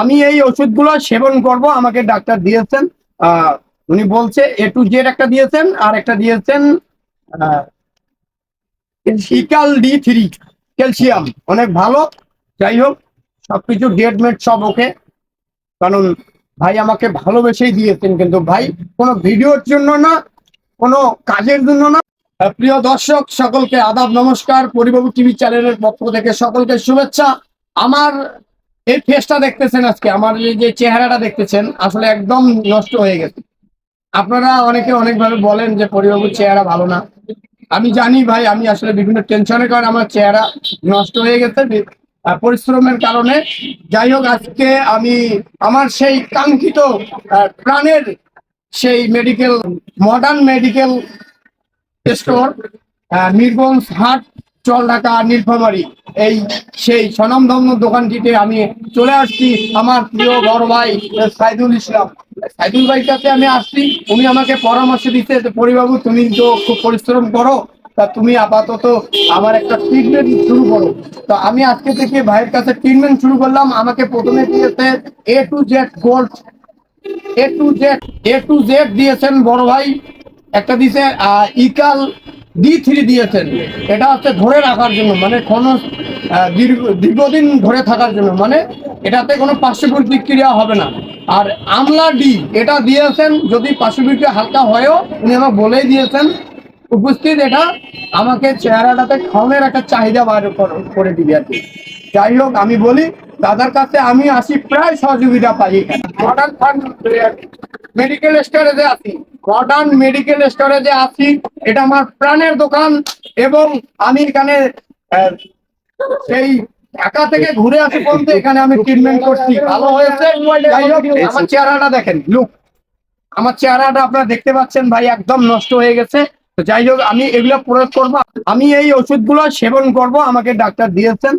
আমি এই ওষুধগুলো সেবন করব, আমাকে ডাক্তার দিয়েছেন উনি বলছে এ টু জেড একটা দিয়েছেন, আর একটা দিয়েছেন সিকাল ডি থ্রি ক্যালসিয়াম অনেক ভালো, যাই হোক, সবকিছু ডেট মেট সব ওকে, কারণ ভাই আমাকে ভালোবেসেই দিয়েছেন, কিন্তু ভাই কোনো ভিডিওর জন্য না, কোনো কাজের জন্য না। প্রিয় দর্শক, সকলকে আদাব, নমস্কার পরিবাবু টিভি চ্যানেলের পক্ষ থেকে সকলকে শুভেচ্ছা। আমার এই ফেসটা দেখতেছেন আজকে, আমার যে চেহারাটা দেখতেছেন, আসলে একদম নষ্ট হয়ে গেছে। আপনারা অনেকে অনেকভাবে বলেন যে পরিবাবুর চেহারা ভালো না। আমি জানি ভাই, আমি আসলে বিভিন্ন টেনশনের কারণে আমার চেহারা নষ্ট হয়ে গেছে পরিশ্রমের কারণে। যাই হোক, আজকে আমি আমার সেই কাঙ্ক্ষিত প্রাণের সেই medical modern medical store Mirganj হাট চল ঢাকা নীলফামারি। এই সেই স্বনামধন্য দোকানটিতে আমি চলে আসছি আমার প্রিয় বড় ভাই সাইদুল ইসলাম। সাইদুল ভাইয়ের কাছে আমি আসছি উনি আমাকে পরামর্শ যে পরিবাবু তুমি তো খুব পরিশ্রম করো তা তুমি আপাতত আমার একটা ট্রিটমেন্ট শুরু করো। তো আমি আজকে থেকে ভাইয়ের কাছে ট্রিটমেন্ট শুরু করলাম। আমাকে প্রথমে দিয়েছে A to Z gold A to Z A to Z দিয়েছেন বড় ভাই। একটা আহ, ইকাল ডি থ্রি দিয়েছেন। এটা হচ্ছে ধরে রাখার জন্য মানে কোনো দীর্ঘদিন ধরে থাকার জন্য মানে এটাতে কোনো পার্শ্ব প্রতিক্রিয়া হবে না। আর আমলা ডি এটা দিয়েছেন, যদি পার্শ্ব প্রতিক্রিয়া হালকা হয়েও, উনি আমাকে বলেই দিয়েছেন, উপস্থিত এটা আমাকে চেহারাটাতে খাওয়ানোর একটা চাহিদা বার করে দিবে আর কি। যাই হোক, আমি বলি, দাদার কাছে আমি আসি, প্রায় সহযোগিতা পাই মডার্ন ফার্ম মেডিকেল স্টোরে যে আছি মডার্ন মেডিকেল স্টোরে যে আছি, এটা আমার প্রাণের দোকান এবং আমি এখানে সেই ঢাকা থেকে ঘুরে আসি পর্যন্ত এখানে আমি ট্রিটমেন্ট করছি। ভালো হয়েছে? আমার চেহারাটা দেখেন লুক আমার চেহারাটা আপনারা দেখতে পাচ্ছেন ভাই, একদম নষ্ট হয়ে গেছে। তো যাই হোক, আমি এগুলো প্রয়োগ করব। আমি এই ওষুধগুলো সেবন করব। আমাকে ডাক্তার দিয়েছেন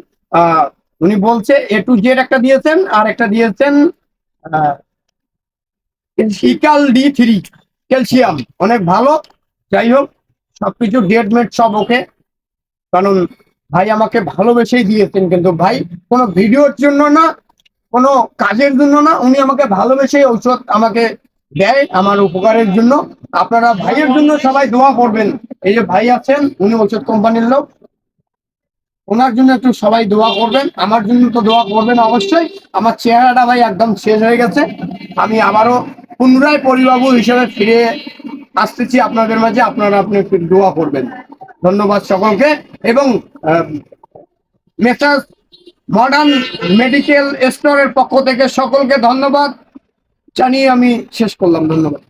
উনি বলছে এ টু জেড একটা দিয়েছেন, আর একটা দিয়েছেন সিকাল ডি থ্রি। ক্যালসিয়াম অনেক ভালো। যাই হোক, সবকিছু ডেট মেট সব ওকে কারণ ভাই আমাকে ভালোবেসেই দিয়েছেন কিন্তু ভাই কোনো ভিডিওর জন্য না, কোনো কাজের জন্য না, উনি আমাকে ভালোবেসেই ঔষধ আমাকে দেয় আমার উপকারের জন্য। আপনারা ভাইয়ের জন্য সবাই দোয়া করবেন। এই যে ভাই আছেন, উনি ঔষধ কোম্পানির লোক। ওনার জন্য একটু সবাই দোয়া করবেন। আমার জন্য তো দোয়া করবেন অবশ্যই। আমার চেহারাটা ভাই একদম শেষ হয়ে গেছে। আমি আবারও পুনরায় পরিবাবু হিসেবে ফিরে আসতেছি আপনাদের মাঝে। আপনারা আপনি দোয়া করবেন। ধন্যবাদ সকলকে। এবং মেসাজ মডার্ন মেডিকেল স্টোরের পক্ষ থেকে সকলকে ধন্যবাদ। জানিয়ে আমি শেষ করলাম। ধন্যবাদ।